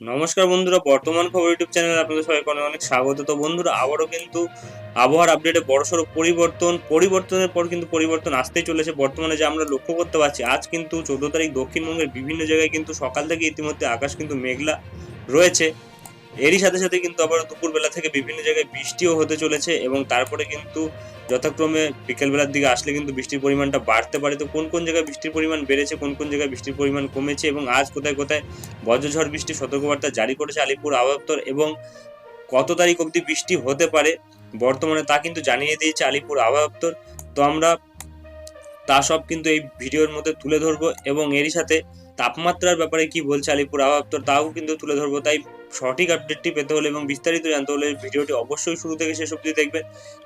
নমস্কার বন্ধুরা, বর্তমান খবর ইউটিউব চ্যানেলে আপনাদের সবাইকে অনেক অনেক স্বাগত। তো বন্ধুরা, আবারও কিন্তু আবহাওয়ার আপডেটে বড়সড় পরিবর্তন, পরিবর্তনের পর কিন্তু পরিবর্তন আসতেই চলেছে। বর্তমানে যে আমরা লক্ষ্য করতে পারছি, আজ কিন্তু চোদ্দ তারিখ দক্ষিণবঙ্গের বিভিন্ন জায়গায় কিন্তু সকাল থেকে ইতিমধ্যে আকাশ কিন্তু মেঘলা রয়েছে। এরই সাথে সাথে কিন্তু আবার দুপুরবেলা থেকে বিভিন্ন জায়গায় বৃষ্টিও হতে চলেছে এবং তারপরে কিন্তু যথাক্রমে বিকেলবেলার দিকে আসলে কিন্তু বৃষ্টির পরিমাণটা বাড়তে পারে। তো কোন কোন জায়গায় বৃষ্টির পরিমাণ বেড়েছে, কোন কোন জায়গায় বৃষ্টির পরিমাণ কমেছে এবং আজ কোথায় কোথায় বজ্রঝড় বৃষ্টির সতর্কবার্তা জারি করেছে আলিপুর আবহাওয়া এবং কত তারিখ অবধি বৃষ্টি হতে পারে বর্তমানে তা কিন্তু জানিয়ে দিয়েছে আলিপুর আবহাওয়া তো আমরা তা সব কিন্তু এই ভিডিওর মধ্যে তুলে ধরবো এবং এরই সাথে তাপমাত্রার ব্যাপারে কি বলছে আলিপুর আবহাওয়া তাও কিন্তু তুলে ধরবো। তাই সঠিক আপডেটটি পেতে হলে এবং বিস্তারিত জানতে হলে ভিডিওটি অবশ্যই শুরু থেকে শেষ অবধি দেখবেন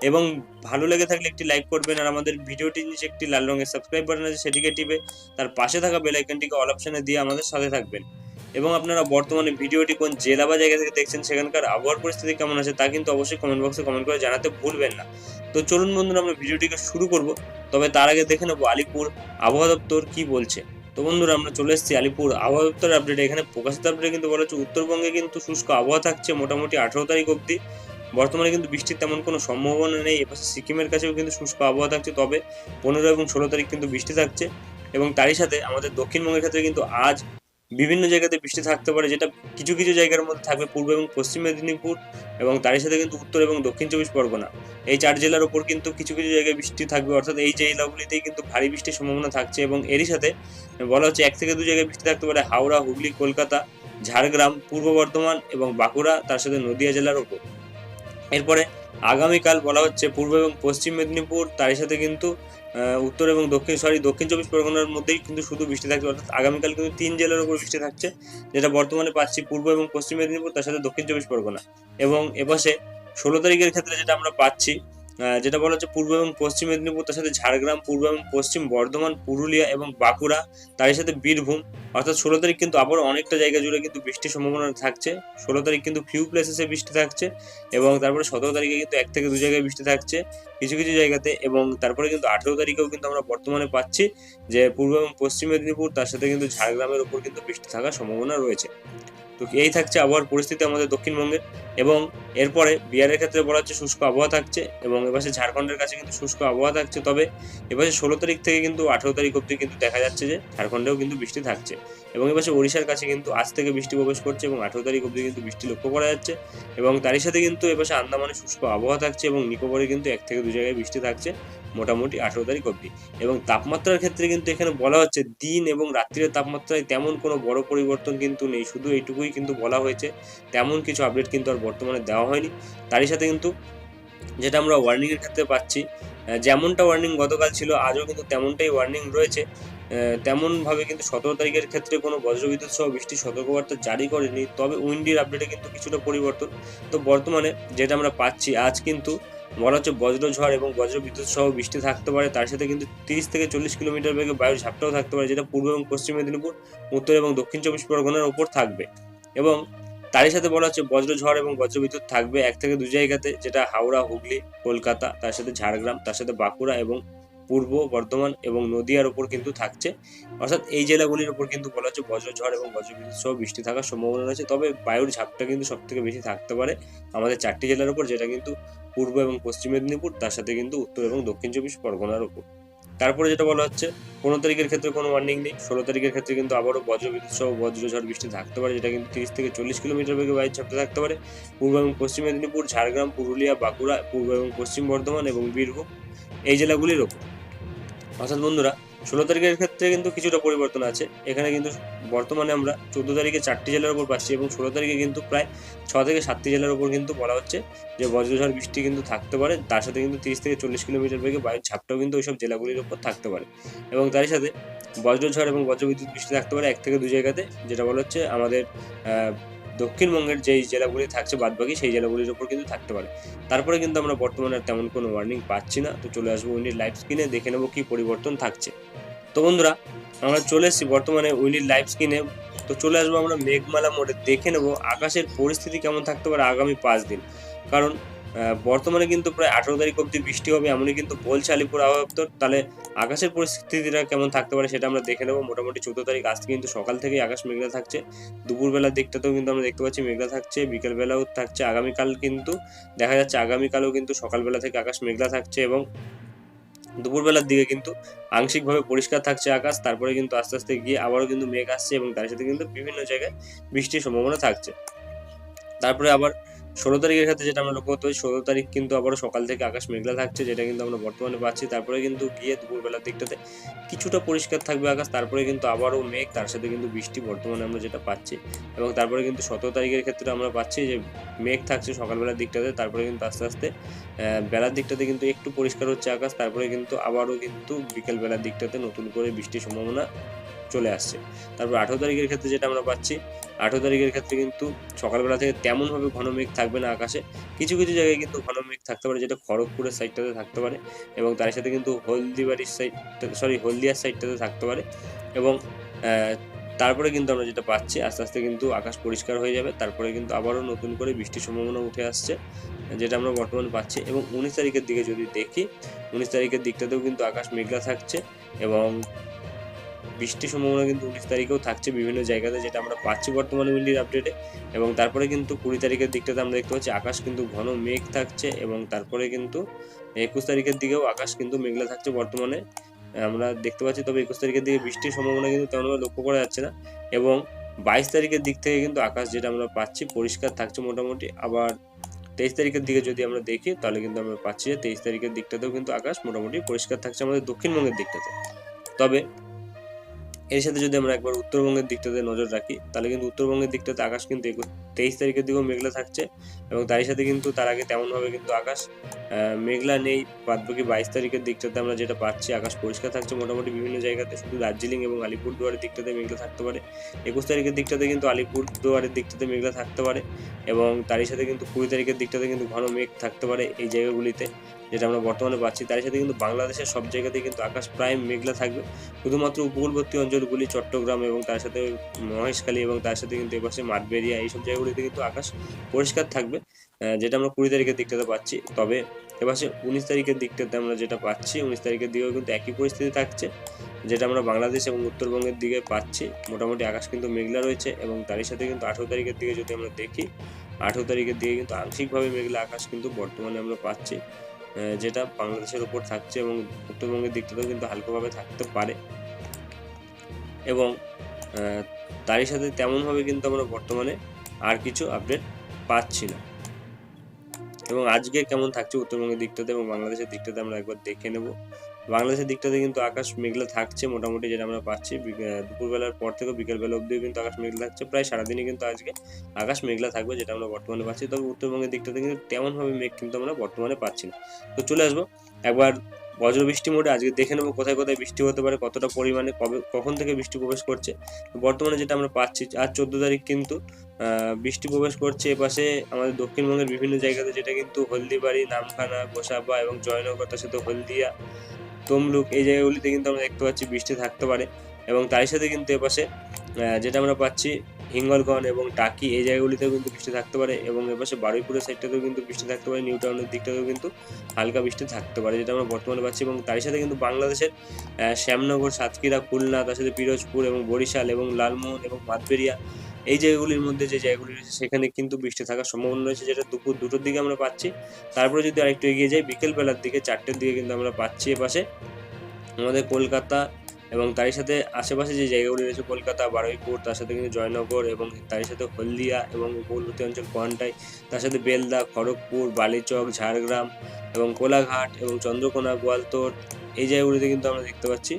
এবং ভালো লেগে থাকলে একটি লাইক করবেন আর আমাদের ভিডিওটির নিচে একটি লাল রঙের সাবস্ক্রাইব বাটন আছে সেটিকে টিপে তার পাশে থাকা বেল আইকনটিকে অল অপশনে দিয়ে আমাদের সাথে থাকবেন। এবং আপনারা বর্তমানে ভিডিওটি কোন জেলা বা জায়গা থেকে দেখছেন সেখানকার আবহাওয়ার পরিস্থিতি কেমন আছে তা কিন্তু অবশ্যই কমেন্ট বক্সে কমেন্ট করে জানাতে ভুলবেন না। তো চলুন বন্ধুরা আমরা ভিডিওটিকে শুরু করব, তবে তার আগে দেখে নেব আলিপুর আবহাওয়া দপ্তর কি বলছে। তো বন্ধুরা আমরা চলে এসেছি আলিপুর আবহাওয়া দপ্তরের আপডেট এখানে প্রকাশিত আপডেটে কিন্তু বলা হচ্ছে, উত্তরবঙ্গে কিন্তু শুষ্ক আবহাওয়া থাকছে মোটামুটি আঠারো তারিখ অবধি। বর্তমানে কিন্তু বৃষ্টির তেমন কোনো সম্ভাবনা নেই। এপাশে সিকিমের কাছেও কিন্তু শুষ্ক আবহাওয়া থাকছে, তবে পনেরো এবং ষোলো তারিখ কিন্তু বৃষ্টি থাকছে। এবং তারই সাথে আমাদের দক্ষিণবঙ্গের ক্ষেত্রে কিন্তু আজ বিভিন্ন জায়গাতে বৃষ্টি থাকতে পারে, যেটা কিছু কিছু জায়গার মধ্যে থাকবে পূর্ব এবং পশ্চিম মেদিনীপুর এবং তারই সাথে কিন্তু উত্তর এবং দক্ষিণ চব্বিশ পরগনা। এই চার জেলার ওপর কিন্তু কিছু কিছু জায়গায় বৃষ্টি থাকবে, অর্থাৎ এই জেলাগুলিতেই কিন্তু ভারী বৃষ্টির সম্ভাবনা থাকছে এবং এরই সাথে বলা হচ্ছে এক থেকে দু জায়গায় বৃষ্টি থাকতে পারে হাওড়া, হুগলি, কলকাতা, ঝাড়গ্রাম, পূর্ব বর্ধমান এবং বাঁকুড়া, তার সাথে নদিয়া জেলার ওপর এরপরে আগামীকাল বলা হচ্ছে পূর্ব এবং পশ্চিম মেদিনীপুর, তারই সাথে কিন্তু উত্তর এবং দক্ষিণ সরি দক্ষিণ চব্বিশ পরগনার মধ্যেই কিন্তু শুধু বৃষ্টি থাকছে, অর্থাৎ আগামীকাল কিন্তু তিন জেলার উপর বৃষ্টি থাকছে, যেটা বর্তমানে পাচ্ছি পূর্ব এবং পশ্চিম মেদিনীপুর, তার সাথে দক্ষিণ চব্বিশ পরগনা। এবং এপাশে ষোলো তারিখের ক্ষেত্রে যেটা আমরা পাচ্ছি যেটা বলা হচ্ছে পূর্ব এবং পশ্চিম মেদিনীপুর, তার সাথে ঝাড়গ্রাম, পূর্ব এবং পশ্চিম বর্ধমান, পুরুলিয়া এবং বাঁকুড়া, তারই সাথে বীরভূম। অর্থাৎ ষোলো তারিখ কিন্তু আবার অনেকটা জায়গা জুড়ে কিন্তু বৃষ্টির সম্ভাবনা থাকছে। ষোলো তারিখ কিন্তু ফিউ প্লেসেসে বৃষ্টি থাকছে এবং তারপরে সতেরো তারিখে কিন্তু এক থেকে দু জায়গায় বৃষ্টি থাকছে কিছু কিছু জায়গাতে এবং তারপরে কিন্তু আঠেরো তারিখেও কিন্তু আমরা বর্তমানে পাচ্ছি যে পূর্ব এবং পশ্চিম মেদিনীপুর, তার সাথে কিন্তু ঝাড়গ্রামের উপর কিন্তু বৃষ্টি থাকার সম্ভাবনা রয়েছে। তো এই থাকছে আবহাওয়ার পরিস্থিতি আমাদের দক্ষিণবঙ্গের। এবং এরপরে বিহারের ক্ষেত্রে বলা হচ্ছে শুষ্ক আবহাওয়া থাকছে এবং এপাশে ঝাড়খণ্ডের কাছে কিন্তু শুষ্ক আবহাওয়া থাকছে। তবে এপাশে ষোলো তারিখ থেকে কিন্তু আঠেরো তারিখ অবধি কিন্তু দেখা যাচ্ছে যে ঝাড়খণ্ডেও কিন্তু বৃষ্টি থাকছে। এবং এপাশে ওড়িশার কাছে কিন্তু আজ থেকে বৃষ্টি প্রবেশ করছে এবং আঠেরো তারিখ অবধি কিন্তু বৃষ্টি লক্ষ্য করা যাচ্ছে। এবং তারই সাথে কিন্তু এপাশে আন্দামানে শুষ্ক আবহাওয়া থাকছে এবং নিকোবরে কিন্তু এক থেকে দু জায়গায় বৃষ্টি থাকছে। মোটামুটি আঠেরো তারিখ অবধি। এবং তাপমাত্রার ক্ষেত্রে কিন্তু এখানে বলা হচ্ছে দিন এবং রাত্রির তাপমাত্রায় তেমন কোনো বড় পরিবর্তন কিন্তু নেই। শুধু এইটুকুই কিন্তু বলা হয়েছে। তেমন কিছু আপডেট কিন্তু আর বর্তমানে দেওয়া হয়নি। তারই সাথে কিন্তু যেটা আমরা ওয়ার্নিংয়ের ক্ষেত্রে পাচ্ছি যেমনটা ওয়ার্নিং গতকাল ছিল, আজও কিন্তু তেমনটাই ওয়ার্নিং রয়েছে। তেমনভাবে কিন্তু সতেরো তারিখের ক্ষেত্রে কোনো বজ্রবিদ্যুৎ সহ বৃষ্টির সতর্কবার্তা জারি করেনি। তবে উইন্ডির আপডেটে কিন্তু কিছুটা পরিবর্তন। তো বর্তমানে যেটা আমরা পাচ্ছি, আজ কিন্তু বলা হচ্ছে বজ্রঝড় এবং বজ্রবিদ্যুৎ সহ বৃষ্টি থাকতে পারে। তার সাথে কিন্তু তিরিশ থেকে চল্লিশ কিলোমিটার বেগে বায়ুর ঝাপটাও থাকতে পারে, যেটা পূর্ব এবং পশ্চিম মেদিনীপুর, উত্তর এবং দক্ষিণ চব্বিশ পরগনার ওপর থাকবে। এবং তারই সাথে বলা হচ্ছে বজ্রঝড় এবং বজ্রবিদ্যুৎ থাকবে এক থেকে দু জায়গাতে, যেটা হাওড়া, হুগলি, কলকাতা, তার সাথে ঝাড়গ্রাম, তার সাথে বাঁকুড়া এবং পূর্ব, বর্ধমান এবং নদিয়ার ওপর কিন্তু থাকছে। অর্থাৎ এই জেলাগুলির ওপর কিন্তু বলা হচ্ছে বজ্রঝড় এবং বজ্রবিদ্যুৎ সহ বৃষ্টি থাকার সম্ভাবনা রয়েছে। তবে বায়ুর ঝাপটা কিন্তু সব থেকে বেশি থাকতে পারে আমাদের চারটি জেলার উপর, যেটা কিন্তু পূর্ব এবং পশ্চিম মেদিনীপুর, তার সাথে কিন্তু উত্তর এবং দক্ষিণ চব্বিশ পরগনার ওপর তারপরে যেটা বলা হচ্ছে, পনেরো তারিখের ক্ষেত্রে কোনো ওয়ার্নিং নেই। ষোলো তারিখের ক্ষেত্রে কিন্তু আবারও বজ্রবিদ্যুৎ সহ বজ্রঝড় বৃষ্টি থাকতে পারে, যেটা কিন্তু তিরিশ থেকে চল্লিশ কিলোমিটার বেগে বায়ুর ঝাপটা থাকতে পারে। পূর্ব এবং পশ্চিম মেদিনীপুর, ঝাড়গ্রাম, পুরুলিয়া, বাঁকুড়া, পূর্ব এবং পশ্চিম বর্ধমান এবং বীরভূম এই জেলাগুলির ওপর অর্থাৎ বন্ধুরা, ষোলো তারিখের ক্ষেত্রে কিন্তু কিছুটা পরিবর্তন আছে। এখানে কিন্তু বর্তমানে আমরা চোদ্দ তারিখে চারটি জেলার উপর পাচ্ছি এবং ষোলো তারিখে কিন্তু প্রায় ছ থেকে সাতটি জেলার উপর কিন্তু বলা হচ্ছে যে বজ্রঝড় বৃষ্টি কিন্তু থাকতে পারে। তার সাথে কিন্তু তিরিশ থেকে চল্লিশ কিলোমিটার বেগে বায়ুর ঝাপটাও কিন্তু ওইসব জেলাগুলির উপর থাকতে পারে। এবং তারই সাথে বজ্রঝড় এবং বজ্রবিদ্যুৎ বৃষ্টি থাকতে পারে এক থেকে দু জায়গাতে, যেটা বলা হচ্ছে, আমাদের দক্ষিণবঙ্গের যেই জেলাগুলি থাকছে বাদবাকি, সেই জেলাগুলির উপর কিন্তু থাকতে পারে। তারপরে কিন্তু আমরা বর্তমানে তেমন কোনো ওয়ার্নিং পাচ্ছি না। তো চলে আসব উইন্ডির লাইভ স্ক্রিনে দেখে নেব কী পরিবর্তন থাকছে। তো বন্ধুরা, আমরা চলে এসেছি বর্তমানে উইন্ডির লাইভ স্ক্রিনে তো চলে আসব আমরা মেঘমালা মোড়ে, দেখে নেব আকাশের পরিস্থিতি কেমন থাকতে পারে আগামী পাঁচ দিন। কারণ বর্তমানে কিন্তু প্রায় আঠারো তারিখ অবধি বৃষ্টি হবে, এমনই কিন্তু বলছে আলিপুর আবহাওয়া তাহলে আকাশের পরিস্থিতিটা কেমন থাকতে পারে সেটা আমরা দেখে নেব। মোটামুটি চৌদ্দ তারিখ আজকে কিন্তু সকাল থেকেই আকাশ মেঘলা থাকছে। দুপুরবেলার দিকটাতেও কিন্তু আমরা দেখতে পাচ্ছি মেঘলা থাকছে, বিকেলবেলাও থাকছে। আগামীকাল কিন্তু দেখা যাচ্ছে আগামীকালও কিন্তু সকালবেলা থেকে আকাশ মেঘলা থাকছে এবং দুপুরবেলার দিকে কিন্তু আংশিকভাবে পরিষ্কার থাকছে আকাশ। তারপরে কিন্তু আস্তে আস্তে গিয়ে আবারও কিন্তু মেঘ আসছে এবং তার সাথে কিন্তু বিভিন্ন জায়গায় বৃষ্টির সম্ভাবনা থাকছে। তারপরে আবার ষোলো তারিখের ক্ষেত্রে যেটা আমরা লক্ষ্য করতে পারি, ষোলো তারিখ কিন্তু আবারও সকাল থেকে আকাশ মেঘলা থাকছে, যেটা কিন্তু আমরা বর্তমানে পাচ্ছি। তারপরে কিন্তু গিয়ে দুপুরবেলার দিকটাতে কিছুটা পরিষ্কার থাকবে আকাশ, তারপরে কিন্তু আবারও মেঘ, তার সাথে কিন্তু বৃষ্টি বর্তমানে আমরা যেটা পাচ্ছি। এবং তারপরে কিন্তু সতেরো তারিখের ক্ষেত্রে আমরা পাচ্ছি যে মেঘ থাকছে সকালবেলার দিকটাতে, তারপরে কিন্তু আস্তে আস্তে বেলার দিকটাতে কিন্তু একটু পরিষ্কার হচ্ছে আকাশ, তারপরে কিন্তু আবারও কিন্তু বিকেলবেলার দিকটাতে নতুন করে বৃষ্টির সম্ভাবনা চলে আসছে। তারপর আঠেরো তারিখের ক্ষেত্রে যেটা আমরা পাচ্ছি, আঠেরো তারিখের ক্ষেত্রে কিন্তু সকালবেলা থেকে তেমনভাবে ঘন মেঘ থাকবে না আকাশে। কিছু কিছু জায়গায় কিন্তু ঘন মেঘ থাকতে পারে, যেটা খড়গপুরের সাইডটাতে থাকতে পারে এবং তার সাথে কিন্তু হলদিবাড়ির সাইড সরি হলদিয়ার সাইডটাতে থাকতে পারে এবং তারপরে কিন্তু আমরা যেটা পাচ্ছি, আস্তে আস্তে কিন্তু আকাশ পরিষ্কার হয়ে যাবে। তারপরে কিন্তু আবারও নতুন করে বৃষ্টির সম্ভাবনা উঠে আসছে, যেটা আমরা বর্তমানে পাচ্ছি এবং উনিশ তারিখের দিকে যদি দেখি, উনিশ তারিখের দিকটাতেও কিন্তু আকাশ মেঘলা থাকছে এবং বৃষ্টির সম্ভাবনা কিন্তু উনিশ তারিখেও থাকছে বিভিন্ন জায়গাতে, যেটা আমরা পাচ্ছি বর্তমানে উইন্ডির আপডেটে। এবং তারপরে কিন্তু কুড়ি তারিখের দিকটাতে আমরা দেখতে পাচ্ছি, আকাশ কিন্তু ঘন মেঘ থাকছে এবং তারপরে কিন্তু একুশ তারিখের দিকেও আকাশ কিন্তু মেঘলা থাকছে বর্তমানে। আমরা দেখতে পাচ্ছি, তবে একুশ তারিখের দিকে বৃষ্টির সম্ভাবনা কিন্তু তেমনভাবে লক্ষ্য করা যাচ্ছে না। এবং বাইশ তারিখের দিক থেকে কিন্তু আকাশ যেটা আমরা পাচ্ছি পরিষ্কার থাকছে মোটামুটি। আবার তেইশ তারিখের দিকে যদি আমরা দেখি, তাহলে কিন্তু আমরা পাচ্ছি যে তেইশ তারিখের দিকটাতেও কিন্তু আকাশ মোটামুটি পরিষ্কার থাকছে আমাদের দক্ষিণবঙ্গের দিকটাতে। তবে এর সাথে যদি আমরা একবার উত্তরবঙ্গের দিকটাতে নজর রাখি, তাহলে কিন্তু উত্তরবঙ্গের দিকটাতে আকাশ কিন্তু তেইশ তারিখের দিকেও মেঘলা থাকছে এবং তারই সাথে কিন্তু তার আগে তেমনভাবে কিন্তু আকাশ মেঘলা নেই। বাদ বাকি বাইশ তারিখের দিকটাতে আমরা যেটা পাচ্ছি, আকাশ পরিষ্কার থাকছে মোটামুটি বিভিন্ন জায়গাতে। শুধু দার্জিলিং এবং আলিপুরদুয়ারের দিকটাতে মেঘলা থাকতে পারে। একুশ তারিখের দিকটাতে কিন্তু আলিপুরদুয়ারের দিকটাতে মেঘলা থাকতে পারে এবং তারই সাথে কিন্তু কুড়ি তারিখের দিকটাতে কিন্তু ঘন মেঘ থাকতে পারে এই জায়গাগুলিতে। যেটা আমরা বর্তমানে পাচ্ছি, তারই সাথে কিন্তু বাংলাদেশের সব জায়গাতেই কিন্তু আকাশ প্রায় মেঘলা থাকবে। শুধুমাত্র উপকূলবর্তী অঞ্চলগুলি, চট্টগ্রাম এবং তার সাথে মহেশখালী এবং তার সাথে কিন্তু এপাশে মাঠবেরিয়া, এইসব জায়গাগুলিতে কিন্তু আকাশ পরিষ্কার থাকবে যেটা আমরা কুড়ি তারিখের দিকটাতে পাচ্ছি। তবে এপাশে উনিশ তারিখের দিকটাতে আমরা যেটা পাচ্ছি, উনিশ তারিখের দিকেও কিন্তু একই পরিস্থিতি থাকছে, যেটা আমরা বাংলাদেশ এবং উত্তরবঙ্গের দিকে পাচ্ছি। মোটামুটি আকাশ কিন্তু মেঘলা রয়েছে এবং তারই সাথে কিন্তু আঠেরো তারিখের দিকে যদি আমরা দেখি, আঠেরো তারিখের দিকে কিন্তু আংশিকভাবে মেঘলা আকাশ কিন্তু বর্তমানে আমরা পাচ্ছি। যেটা বাংলাদেশের উপর থাকছে এবং উত্তরবঙ্গের দিকটাতেও কিন্তু হালকাভাবে থাকতে পারে। এবং তারই সাথে তেমনভাবে কিন্তু আমরা বর্তমানে আর কিছু আপডেট পাচ্ছি না। এবং আজকে কেমন থাকছে উত্তরবঙ্গের দিকটাতে এবং বাংলাদেশের দিকটাতে আমরা একবার দেখে নেব। বাংলাদেশের দিকটাতে কিন্তু আকাশ মেঘলা থাকছে মোটামুটি যেটা আমরা পাচ্ছি। দুপুরবেলার পর থেকে বিকেলবেলা অবধিও কিন্তু আকাশ মেঘলা থাকছে। প্রায় সারাদিনই কিন্তু আজকে আকাশ মেঘলা থাকবে যেটা আমরা বর্তমানে পাচ্ছি। তবে উত্তরবঙ্গের দিকটাতে কিন্তু তেমনভাবে মেঘ কিন্তু আমরা বর্তমানে পাচ্ছি না। তো চলে আসব। একবার বজ্র বৃষ্টি মোডে, আজকে দেখে নেব কোথায় কোথায় বৃষ্টি হতে পারে, কতটা পরিমাণে, কবে, কখন থেকে বৃষ্টি প্রবেশ করছে। বর্তমানে যেটা আমরা পাচ্ছি, আজ চোদ্দ তারিখ কিন্তু বৃষ্টি প্রবেশ করছে এপাশে আমাদের দক্ষিণবঙ্গের বিভিন্ন জায়গাতে, যেটা কিন্তু হলদিবাড়ি, নামখানা, গোসাবা এবং জয়নগর তার সাথে হলদিয়া, তমলুক, এই জায়গাগুলিতে কিন্তু আমরা দেখতে পাচ্ছি বৃষ্টি থাকতে পারে। এবং তারই সাথে কিন্তু এপাশে যেটা আমরা পাচ্ছি হিঙ্গলগঞ্জ এবং টাকি এই জায়গাগুলিতেও কিন্তু বৃষ্টি থাকতে পারে এবং এপাশে বারুইপুরের সাইডটাতেও কিন্তু বৃষ্টি থাকতে পারে, নিউ টাউনের দিকটাতেও কিন্তু হালকা বৃষ্টি থাকতে পারে, যেটা আমরা বর্তমানে পাচ্ছি এবং তারই সাথে কিন্তু বাংলাদেশের শ্যামনগর, সাতক্ষীরা, খুলনা, তার সাথে পিরোজপুর এবং বরিশাল এবং লালমোহন এবং মাতবেরিয়া এই জায়গাগুলির মধ্যে যে জায়গাগুলি রয়েছে সেখানে কিন্তু বৃষ্টি থাকার সম্ভাবনা রয়েছে, যেটা দুপুর দুটোর দিকে আমরা পাচ্ছি। তারপরে যদি আরেকটু এগিয়ে যাই, বিকেলবেলার দিকে চারটের দিকে কিন্তু আমরা পাচ্ছি এপাশে আমাদের কলকাতা এবং তারই সাথে আশেপাশে যে জায়গাগুলি রয়েছে, কলকাতা, বারুইপুর, তার সাথে কিন্তু জয়নগর এবং তারই সাথে হলদিয়া এবং উপকূলবর্তী অঞ্চল কোয়ান্টাই, তার সাথে বেলদা, খড়গপুর, বালিচক, ঝাড়গ্রাম এবং কোলাঘাট এবং চন্দ্রকোনা গোয়ালতোড় এই জায়গাগুলিতে কিন্তু আমরা দেখতে পাচ্ছি।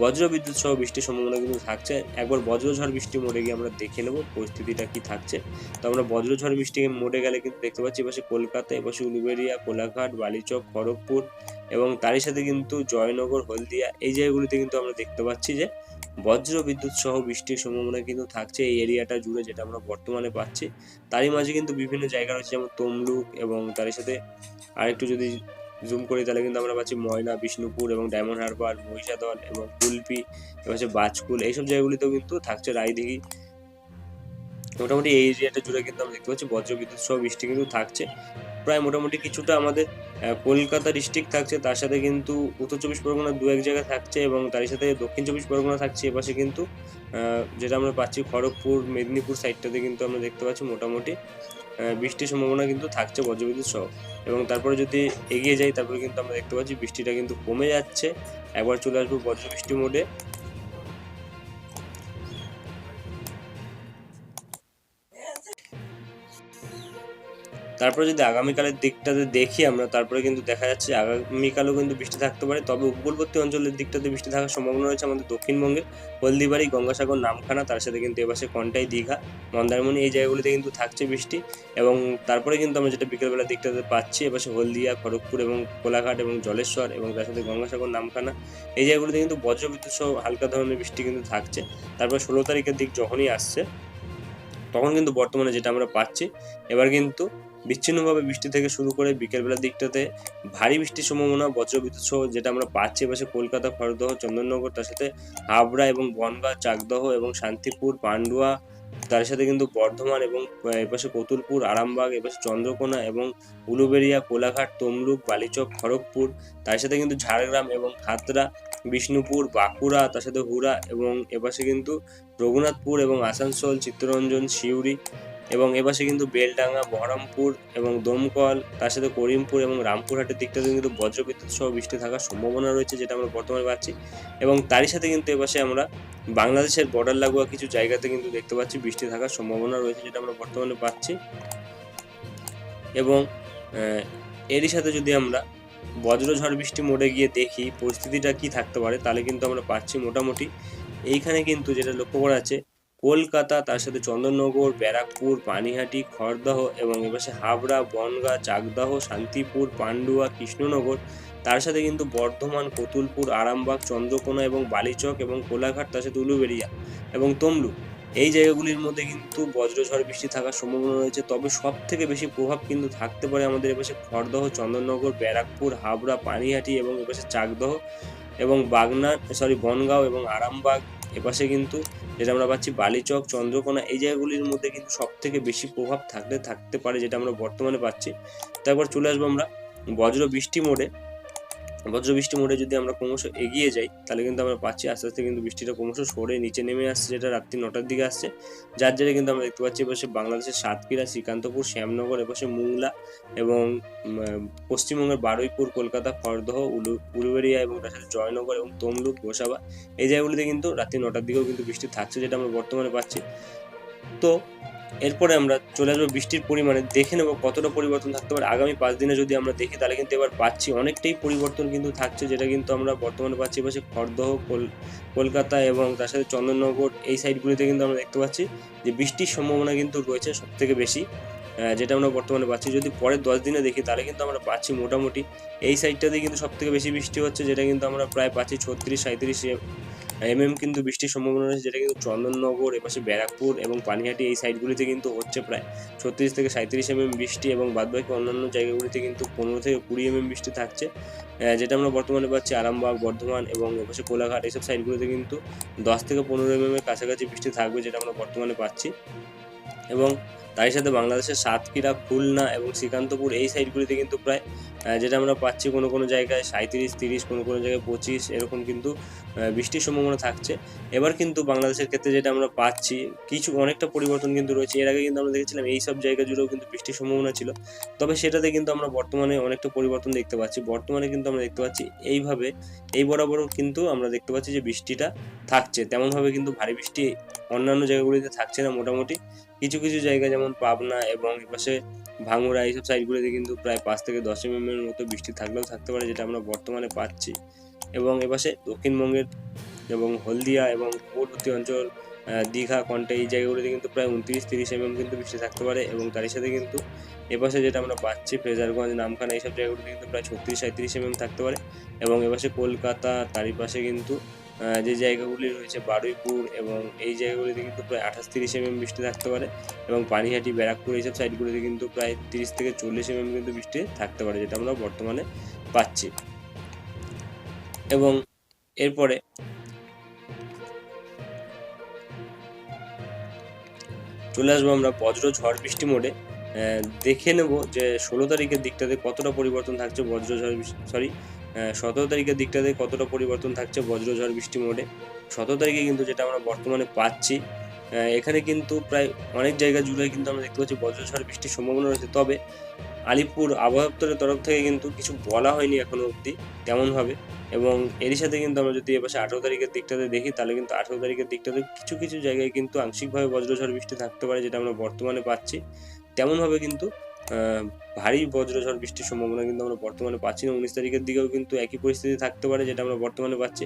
বজ্র বিদ্যুৎ সহ বৃষ্টির সম্ভাবনা কিন্তু থাকছে। একবার বজ্রঝড় বৃষ্টি মোড়ে গিয়ে আমরা দেখে নেব পরিস্থিতিটা কি থাকছে। তো আমরা বজ্রঝড় বৃষ্টি মোড়ে গেলে কিন্তু দেখতে পাচ্ছি এপাশে কলকাতা, এপাশে উলুবেড়িয়া কোলাঘাট, বালিচক, খড়গপুর এবং তারই সাথে কিন্তু জয়নগর, হলদিয়া এই জায়গাগুলিতে কিন্তু আমরা দেখতে পাচ্ছি যে বজ্র বিদ্যুৎ সহ বৃষ্টির সম্ভাবনা কিন্তু থাকছে এই এরিয়াটা জুড়ে যেটা আমরা বর্তমানে পাচ্ছি। তারই মাঝে কিন্তু বিভিন্ন জায়গা রয়েছে যেমন তমলুক এবং তারই সাথে আরেকটু যদি জুম করি তাহলে কিন্তু আমরা পাচ্ছি ময়না, বিষ্ণুপুর এবং ডায়মন্ড হারবার, মহিষাদল এবং কুলপি এবং হচ্ছে বাজকুল। এইসব জায়গাগুলিতেও কিন্তু থাকছে রায়দিঘি মোটামুটি এই এরিয়াটা জুড়ে কিন্তু আমরা দেখতে পাচ্ছি বজ্র বিদ্যুৎ সহ বৃষ্টি কিন্তু থাকছে। প্রায় মোটামুটি কিছুটা আমাদের কলকাতা ডিস্ট্রিক্ট থাকছে, তার সাথে কিন্তু উত্তর চব্বিশ পরগনা দু এক জায়গায় থাকছে এবং তারই সাথে দক্ষিণ চব্বিশ পরগনা থাকছে এপাশে কিন্তু যেটা আমরা পাচ্ছি খড়গপুর, মেদিনীপুর সাইডটাতে কিন্তু আমরা দেখতে পাচ্ছি মোটামুটি। বৃষ্টির সম্ভাবনা কিন্তু থাকছে বজ্রবিদ্যুৎ সহ। এবং তারপরে যদি এগিয়ে যাই, তারপরে কিন্তু আমরা দেখতে পাচ্ছি বৃষ্টিটা কিন্তু কমে যাচ্ছে। একবার চলে আসব বজ্রবৃষ্টি মোডে। তারপরে যদি আগামীকালের দিকটাতে দেখি আমরা, তারপরে কিন্তু দেখা যাচ্ছে আগামীকালও কিন্তু বৃষ্টি থাকতে পারে। তবে উপকূলবর্তী অঞ্চলের দিকটাতে বৃষ্টি থাকার সম্ভাবনা রয়েছে আমাদের দক্ষিণবঙ্গের। হলদিবাড়ি, গঙ্গাসাগর, নামখানা, তার সাথে কিন্তু এপাশে কন্টাই, দীঘা, মন্দারমণি এই জায়গাগুলিতে কিন্তু থাকছে বৃষ্টি। এবং তারপরে কিন্তু আমরা যেটা বিকেলবেলার দিকটাতে পাচ্ছি, এপাশে হলদিয়া, খড়গপুর এবং কোলাঘাট এবং জলেশ্বর এবং তার সাথে গঙ্গাসাগর, নামখানা এই জায়গাগুলিতে কিন্তু বজ্রবিদ্যুৎ সহ হালকা ধরনের বৃষ্টি কিন্তু থাকছে। তারপর ষোলো তারিখের দিক যখনই আসছে, তখন কিন্তু বর্তমানে যেটা আমরা পাচ্ছি, এবার কিন্তু বিচ্ছিন্নভাবে বৃষ্টি থেকে শুরু করে বিকেলবেলার দিকটাতে ভারী বৃষ্টির সম্ভাবনা, বজ্রবিদ্যুৎ সহ যেটা আমরা পাচ্ছি এপাশে কলকাতা, খড়দহ, চন্দননগর, তার সাথে হাবড়া এবং বনগাঁ, চাকদহ এবং শান্তিপুর, পান্ডুয়া, তার সাথে কিন্তু বর্ধমান এবং এপাশে কতুলপুর, আরামবাগ এপাশে চন্দ্রকোনা এবং উলুবেড়িয়া, কোলাঘাট, তমলুক, বালিচক, খড়গপুর, তার সাথে কিন্তু ঝাড়গ্রাম এবং খাতড়া, বিষ্ণুপুর, বাঁকুড়া, তার সাথে হুড়া এবং এপাশে কিন্তু রঘুনাথপুর এবং আসানসোল, চিত্তরঞ্জন, সিউড়ি এবং এপাশে কিন্তু বেলডাঙ্গা, বহরমপুর এবং দমকল, তার সাথে করিমপুর এবং রামপুরহাটের দিকটাতে কিন্তু বজ্রবিদ্যুৎ সহ বৃষ্টি থাকার সম্ভাবনা রয়েছে যেটা আমরা বর্তমানে পাচ্ছি। এবং তারই সাথে কিন্তু এপাশে আমরা বাংলাদেশের বর্ডার লাগোয়া কিছু জায়গাতে কিন্তু দেখতে পাচ্ছি বৃষ্টি থাকার সম্ভাবনা রয়েছে যেটা আমরা বর্তমানে পাচ্ছি। এবং এরই সাথে যদি আমরা বজ্রঝড় বৃষ্টি মোড়ে গিয়ে দেখি পরিস্থিতিটা কি থাকতে পারে তাহলে কিন্তু আমরা পাচ্ছি মোটামুটি। এইখানে কিন্তু যেটা লক্ষ্য করা আছে কলকাতা, তার সাথে চন্দননগর, ব্যারাকপুর, পানিহাটি, খড়দহ এবং এপাশে হাবড়া, বনগাঁ, চাকদাহ, শান্তিপুর, পান্ডুয়া, কৃষ্ণনগর, তার সাথে কিন্তু বর্ধমান, কতুলপুর, আরামবাগ, চন্দ্রকোনা এবং বালিচক এবং কোলাঘাট, তার সাথে উলুবেড়িয়া এবং তমলুক। এই জায়গাগুলির মধ্যে কিন্তু বজ্রঝড় বৃষ্টি থাকার সম্ভাবনা রয়েছে, তবে সব থেকে বেশি প্রভাব কিন্তু থাকতে পারে আমাদের এপাশে খড়দহ, চন্দননগর, ব্যারাকপুর, হাবড়া, পানিহাটি এবং এপাশে চাকদহ এবং বাগনা সরি বনগাঁও এবং আরামবাগ। এপাশে কিন্তু যেটা আমরা পাচ্ছি বালিচক চন্দ্রকোনা, এই জায়গাগুলির মধ্যে কিন্তু সব থেকে বেশি প্রভাব থাকলে থাকতে পারে যেটা আমরা বর্তমানে পাচ্ছি। তারপর চলে আসব আমরা বজ্র বৃষ্টি মোড়ে। বজ্র বৃষ্টি মোড়ে যদি আমরা ক্রমশ এগিয়ে যাই, তাহলে কিন্তু আমরা পাচ্ছি আস্তে আস্তে কিন্তু বৃষ্টিটা ক্রমশ সরে নিচে নেমে আসছে যেটা রাত্রি নটার দিকে আসছে। যার জেরে কিন্তু আমরা দেখতে পাচ্ছি এপাশে বাংলাদেশের সাতক্ষীরা, শ্রীকান্তপুর, শ্যামনগর, এপাশে মুংলা এবং পশ্চিমবঙ্গের বারুইপুর, কলকাতা, খড়দহ, উলু, উলুবেড়িয়া এবং তার সাথে জয়নগর এবং তমলুক, গোসাবা। এই জায়গাগুলিতে কিন্তু রাত্রি নটার দিকেও কিন্তু বৃষ্টি থাকছে যেটা আমরা বর্তমানে পাচ্ছি। তো এরপরে আমরা চলে আসব বৃষ্টির পরিমাণে। দেখে নেব কতটা পরিবর্তন থাকতে পারে। আগামী পাঁচ দিনে যদি আমরা দেখি, তাহলে কিন্তু এবার পাচ্ছি অনেকটাই পরিবর্তন কিন্তু থাকছে, যেটা কিন্তু আমরা বর্তমানে পাচ্ছি খড়দহ, কল- কলকাতা এবং তার সাথে চন্দননগর এই সাইডগুলিতে কিন্তু আমরা দেখতে পাচ্ছি যে বৃষ্টির সম্ভাবনা কিন্তু রয়েছে সবথেকে বেশি। যেটা আমরা বর্তমানে পাচ্ছি। যদি পরের দশ দিনে দেখি, তাহলে কিন্তু আমরা পাচ্ছি মোটামুটি। এই সাইডটাতে কিন্তু সব থেকে বেশি বৃষ্টি হচ্ছে, যেটা কিন্তু আমরা প্রায় পাচ্ছি ছত্রিশ সাঁত্রিশ এমএম কিন্তু বৃষ্টির সম্ভাবনা রয়েছে, যেটা কিন্তু চন্দননগর, এপাশে ব্যারাকপুর এবং পানিহাটি এই সাইডগুলিতে কিন্তু হচ্ছে প্রায় ছত্রিশ থেকে সাঁত্রিশ এমএম বৃষ্টি এবং বাদবাকি অন্যান্য জায়গাগুলিতে কিন্তু পনেরো থেকে কুড়ি এমএম বৃষ্টি থাকছে। যেটা আমরা বর্তমানে পাচ্ছি আরামবাগ, বর্ধমান এবং এপাশে কোলাঘাট এইসব সাইডগুলিতে কিন্তু দশ থেকে পনেরো এমএম এর কাছাকাছি বৃষ্টি থাকবে, যেটা আমরা বর্তমানে পাচ্ছি। এবং তারই সাথে বাংলাদেশের সাতক্ষীরা, খুলনা এবং শ্রীকান্তপুর এই সাইডগুলিতে কিন্তু প্রায় যেটা আমরা পাচ্ছি কোনো কোনো জায়গায় সাঁত্রিশ তিরিশ, কোনো কোনো জায়গায় পঁচিশ, এরকম কিন্তু বৃষ্টির সম্ভাবনা থাকছে। এবার কিন্তু বাংলাদেশের ক্ষেত্রে যেটা আমরা পাচ্ছি, কিছু অনেকটা পরিবর্তন কিন্তু রয়েছে। এর আগে কিন্তু আমরা দেখেছিলাম এই সব জায়গা জুড়েও কিন্তু বৃষ্টির সম্ভাবনা ছিল। তবে সেটাতে কিন্তু আমরা বর্তমানে অনেকটা পরিবর্তন দেখতে পাচ্ছি। বর্তমানে কিন্তু আমরা দেখতে পাচ্ছি এইভাবে, এই বরাবরও কিন্তু আমরা দেখতে পাচ্ছি যে বৃষ্টিটা থাকছে। তেমনভাবে কিন্তু ভারী বৃষ্টি অন্যান্য জায়গাগুলিতে থাকছে না মোটামুটি। কিছু কিছু জায়গা যেমন পাবনা এবং এপাশে ভাঙুরা এইসব সাইডগুলিতে কিন্তু প্রায় পাঁচ থেকে দশ এম এর মতো বৃষ্টি থাকলেও থাকতে পারে, যেটা আমরা বর্তমানে পাচ্ছি। এবং এপাশে দক্ষিণবঙ্গের এবং হলদিয়া এবং উপকূলবর্তী অঞ্চল দীঘা, কন্টা, এই জায়গাগুলিতে কিন্তু প্রায় উনত্রিশ তিরিশ এম কিন্তু বৃষ্টি থাকতে পারে এবং তারই সাথে কিন্তু এপাশে যেটা আমরা পাচ্ছি, ফ্রেজারগঞ্জ, নামখানা, এইসব জায়গাগুলিতে কিন্তু প্রায় ছত্রিশ সাঁত্রিশ এম থাকতে পারে। এবং এপাশে কলকাতা, তারই পাশে কিন্তু যে জায়গাগুলি রয়েছে বারুইপুর এবং এই জায়গাগুলিতে কিন্তু প্রায় আঠাশ তিরিশ এম বৃষ্টি থাকতে পারে এবং পানিহাটি, ব্যারাকপুর এইসব সাইডগুলিতে কিন্তু প্রায় তিরিশ থেকে চল্লিশ এম কিন্তু বৃষ্টি থাকতে পারে, যেটা আমরা বর্তমানে পাচ্ছি। এবং এরপরে চলে আসব আমরা বজ্র ঝড় বৃষ্টি মোডে। দেখে নেব যে ষোলো তারিখের দিকটাতে কতটা পরিবর্তন থাকছে বজ্র ঝড় সরি সতেরো তারিখের দিকটাতে কতটা পরিবর্তন থাকছে বজ্রঝড় বৃষ্টি মোডে? সতেরো তারিখে কিন্তু যেটা আমরা বর্তমানে পাচ্ছি এখানে কিন্তু প্রায় অনেক জায়গা জুড়ে কিন্তু আমরা দেখতে পাচ্ছি বজ্রঝড় বৃষ্টির সম্ভাবনা রয়েছে। তবে আলিপুর আবহাওয়া দপ্তরের তরফ থেকে কিন্তু কিছু বলা হয়নি এখনও অবধি তেমনভাবে এবং এরই সাথে কিন্তু আমরা যদি এপাশে আঠেরো তারিখের দিকটাতে দেখি, তাহলে কিন্তু আঠেরো তারিখের দিকটাতে কিছু কিছু জায়গায় কিন্তু আংশিকভাবে বজ্রঝড় বৃষ্টি থাকতে পারে যেটা আমরা বর্তমানে পাচ্ছি। তেমনভাবে কিন্তু ভারী বজ্রঝড় বৃষ্টির সম্ভাবনা কিন্তু আমরা বর্তমানে পাচ্ছি না। উনিশ তারিখের দিকেও কিন্তু একই পরিস্থিতি থাকতে পারে যেটা আমরা বর্তমানে পাচ্ছি।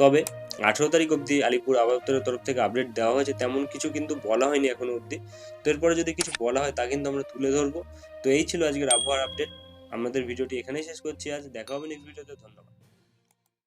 তবে আঠেরো তারিখ অবধি আলিপুর আবহাওয়া তরফ থেকে আপডেট দেওয়া হয়েছে। তেমন কিছু কিন্তু বলা হয়নি এখনও অবধি। তো এরপরে যদি কিছু বলা হয় তা কিন্তু আমরা তুলে ধরবো। তো এই ছিল আজকের আবহাওয়ার আপডেট আমাদের ভিডিওটি এখানেই শেষ করছি আজ। দেখা হবে নেক্সট ভিডিওতে ধন্যবাদ।